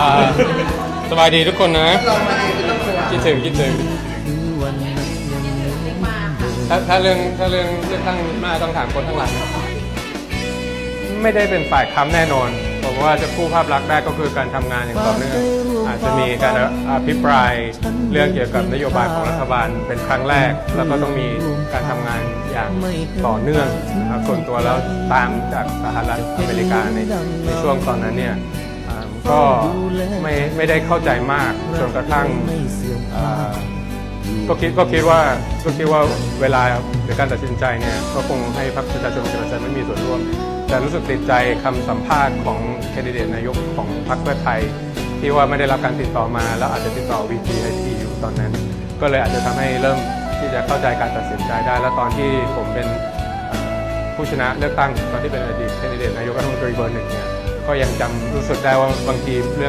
อ่าสบายดีทุกคนนะ คิดถึงคิดถึง ถ้าถ้าเรื่องถ้าเรื่องเลือกตั้งหน้าต้องถามคนข้างหลังนะไม่ได้เป็นฝ่ายค้ำแน่นอน ผมว่าจะกู้ภาพลักษณ์ได้ก็คือการทำงานอย่างต่อเนื่องอาจจะมีการอภิปรายเรื่องเกี่ยวกับนโยบายของรัฐบาลเป็นครั้งแรก แล้วก็ต้องมีการทำงานอย่างต่อเนื่องนะครับส่วนตัวแล้วตามจากสหรัฐอเมริกาในในช่วงตอนนั้นเนี่ย ก็ไม่ไม่ได้เข้าใจมากจนกระทั่งก็คิดก็คิดว่าก็คิดว่าเวลาหรือการตัดสินใจเนี่ยก็คงให้พรรคประชาชนประชาชนไม่มีส่วนร่วม แต่รู้สึกติดใจคำสัมภาษณ์ของแคนดิเดตนายกของพรรคเพื่อไทย ที่ว่าไม่ได้รับการติดต่อมาแล้วอาจจะติดต่อ VPIT อยู่ตอนนั้น ก็เลยอาจจะทำให้เริ่มที่จะเข้าใจการตัดสินใจได้ แล้วตอนที่ผมเป็นผู้ชนะเลือกตั้งตอนที่เป็นอดีตแคนดิเดตนายกรัฐมนตรีเบอร์หนึ่งเนี่ย ก็ยังจำรู้สึกได้ว่าบางทีเรื่อง